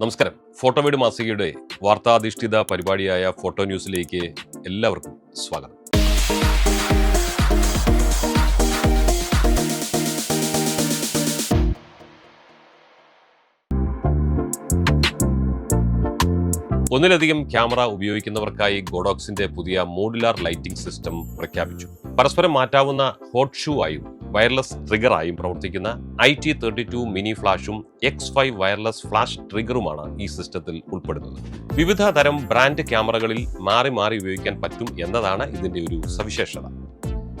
നമസ്കാരം. ഫോട്ടോ വീട് മാസികയുടെ വാർത്താധിഷ്ഠിത പരിപാടിയായ ഫോട്ടോ ന്യൂസിലേക്ക് എല്ലാവർക്കും സ്വാഗതം. ഒന്നിലധികം ക്യാമറ ഉപയോഗിക്കുന്നവർക്കായി ഗോഡോക്സിന്റെ പുതിയ മോഡുലാർ ലൈറ്റിംഗ് സിസ്റ്റം പ്രഖ്യാപിച്ചു. പരസ്പരം മാറ്റാവുന്ന ഹോട്ട് ഷൂ ആയും വയർലെസ് ട്രിഗറായും പ്രവർത്തിക്കുന്ന I T thirty two mini ഫ്ലാഷും X five wireless flash ട്രിഗറുമാണ് ഈ സിസ്റ്റത്തിൽ ഉൾപ്പെടുന്നത്. വിവിധ തരം ബ്രാൻഡ് ക്യാമറകളിൽ മാറി മാറി ഉപയോഗിക്കാൻ പറ്റും എന്നതാണ് ഇതിന്റെ ഒരു സവിശേഷത.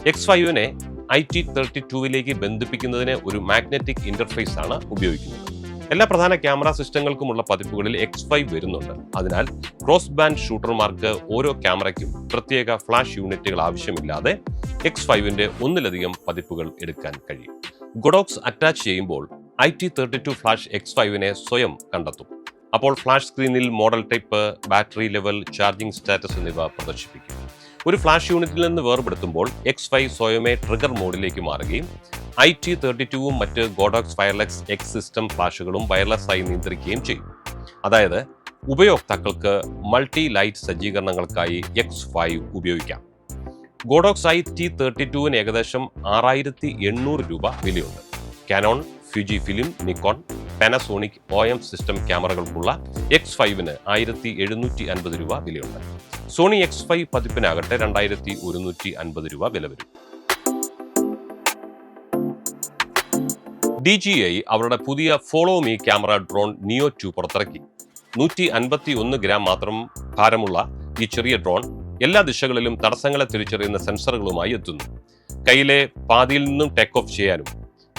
എക്സ് ഫൈവിനെ ഐ ടി തേർട്ടി ടുവിലേക്ക് ബന്ധിപ്പിക്കുന്നതിന് ഒരു മാഗ്നറ്റിക് ഇന്റർഫേസ് ആണ് ഉപയോഗിക്കുന്നത്. എല്ലാ പ്രധാന ക്യാമറ സിസ്റ്റങ്ങൾക്കുമുള്ള പതിപ്പുകളിൽ എക്സ് ഫൈവ് വരുന്നുണ്ട്. അതിനാൽ ക്രോസ് ബാൻഡ് ഷൂട്ടർമാർക്ക് ഓരോ ക്യാമറയ്ക്കും പ്രത്യേക ഫ്ലാഷ് യൂണിറ്റുകൾ ആവശ്യമില്ലാതെ എക്സ് ഫൈവിന്റെ ഒന്നിലധികം പതിപ്പുകൾ എടുക്കാൻ കഴിയും. ഗൊഡോക്സ് അറ്റാച്ച് ചെയ്യുമ്പോൾ I T thirty two flash X ഫൈവിനെ സ്വയം കണ്ടെത്തും. അപ്പോൾ ഫ്ലാഷ് സ്ക്രീനിൽ model type battery level charging status എന്നിവ പ്രദർശിപ്പിക്കും. ഒരു ഫ്ലാഷ് യൂണിറ്റിൽ നിന്ന് വേർപെടുത്തുമ്പോൾ എക്സ് ഫൈവ് സ്വയമേ ട്രിഗർ മോഡിലേക്ക് മാറുകയും ഐ ടി തേർട്ടി ടുവും മറ്റ് ഗോഡോക്സ് വയർലെസ് എക്സ് സിസ്റ്റം ഫ്ലാഷുകളും വയർലെസ് ആയി നിയന്ത്രിക്കുകയും ചെയ്യും. അതായത് ഉപയോക്താക്കൾക്ക് മൾട്ടി ലൈറ്റ് സജ്ജീകരണങ്ങൾക്കായി എക്സ് ഫൈവ് ഉപയോഗിക്കാം. ഗോഡോക്സ് ഐ ടി തേർട്ടി ടുവിന് ഏകദേശം ആറായിരത്തി എണ്ണൂറ് രൂപ വിലയുണ്ട്. Canon Fujifilm Nikon Panasonic O M system ക്യാമറകൾക്കുള്ള X ഫൈവിന് ആയിരത്തി എഴുന്നൂറ്റി അൻപത് രൂപ വിലയുണ്ട്. സോണി എക്സ് ഫൈവ് പതിപ്പിനാകട്ടെ രണ്ടായിരത്തി ഒരുന്നൂറ്റി അൻപത് രൂപ വില വരും. ഡി ജി ഐ അവരുടെ പുതിയ follow me camera drone Neo two പുറത്തിറക്കി. നൂറ്റി അൻപത്തി ഒന്ന് ഗ്രാം മാത്രം ഭാരമുള്ള ഈ ചെറിയ ഡ്രോൺ എല്ലാ ദിശകളിലും തടസ്സങ്ങളെ തിരിച്ചറിയുന്ന സെൻസറുകളുമായി എത്തുന്നു. കയ്യിലെ പാതിയിൽ നിന്നും ടേക്ക് ഓഫ് ചെയ്യാനും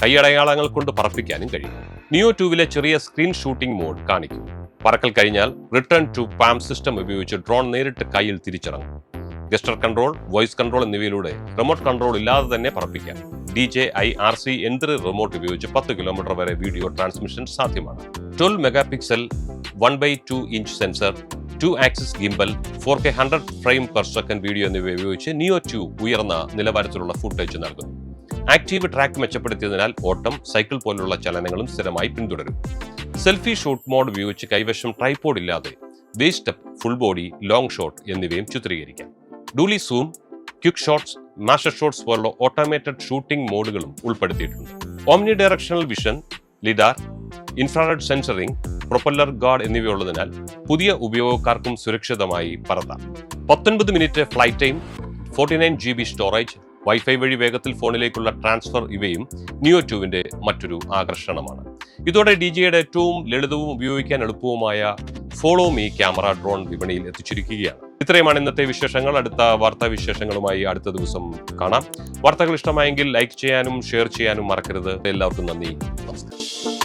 കൈയടയാളങ്ങൾ കൊണ്ട് പറപ്പിക്കാനും കഴിയും. നിയോ ടൂവിലെ ചെറിയ സ്ക്രീൻ ഷൂട്ടിംഗ് മോഡ് കാണിക്കും. പറക്കൽ കഴിഞ്ഞാൽ റിട്ടേൺ ടു പാം സിസ്റ്റം ഉപയോഗിച്ച് ഡ്രോൺ നേരിട്ട് കയ്യിൽ തിരിച്ചിറങ്ങും. ഗസ്റ്റർ കൺട്രോൾ വോയിസ് കൺട്രോൾ എന്നിവയിലൂടെ റിമോട്ട് കൺട്രോൾ ഇല്ലാതെ തന്നെ പറപ്പിക്കാം. D J I R C എന്തൊരു റിമോട്ട് ഉപയോഗിച്ച് പത്ത് കിലോമീറ്റർ വരെ വീഡിയോ ട്രാൻസ്മിഷൻ സാധ്യമാണ്. Twelve megapixel one by two inch sensor two axis gimbal four K hundred frame per second video എന്നിവ ഉപയോഗിച്ച് നിയോ ടു ഉയർന്ന നിലവാരത്തിലുള്ള ഫുട്ടേജ് നൽകുന്നു. ആക്റ്റീവ് ട്രാക്ക് മെച്ചപ്പെടുത്തിയതിനാൽ ഓട്ടം സൈക്കിൾ പോലുള്ള ചലനങ്ങളും സ്ഥിരമായി പിന്തുടരും. സെൽഫി ഷൂട്ട് മോഡ് ഉപയോഗിച്ച് കൈവശം ട്രൈപോഡ് ഇല്ലാതെ waist step full body long shot എന്നിവയും ചിത്രീകരിക്കാം. Dolly zoom quick shots master shots പോലുള്ള ഓട്ടോമേറ്റഡ് ഷൂട്ടിംഗ് മോഡുകളും ഉൾപ്പെടുത്തിയിട്ടുണ്ട്. Omnidirectional vision lidar infrared sensoring propeller guard എന്നിവയുള്ളതിനാൽ പുതിയ ഉപയോഗക്കാർക്കും സുരക്ഷിതമായി പറത്താം. പത്തൊൻപത് minute flight time forty nine G B storage wifi വഴി വേഗത്തിൽ ഫോണിലേക്കുള്ള ട്രാൻസ്ഫർ ഇവയും നിയോ ടുവിന്റെ മറ്റൊരു ആകർഷണമാണ്. ഇതോടെ ഡി ജിയുടെ ഏറ്റവും ലളിതവും ഉപയോഗിക്കാൻ എളുപ്പവുമായ ഫോളോ മീ ക്യാമറ ഡ്രോൺ വിപണിയിൽ എത്തിച്ചിരിക്കുകയാണ്. ഇത്രയുമാണ് ഇന്നത്തെ വിശേഷങ്ങൾ. അടുത്ത വാർത്താ വിശേഷങ്ങളുമായി അടുത്ത ദിവസം കാണാം. വാർത്തകൾ ഇഷ്ടമായെങ്കിൽ ലൈക്ക് ചെയ്യാനും ഷെയർ ചെയ്യാനും മറക്കരുത്. എല്ലാവർക്കും നന്ദി. നമസ്കാരം.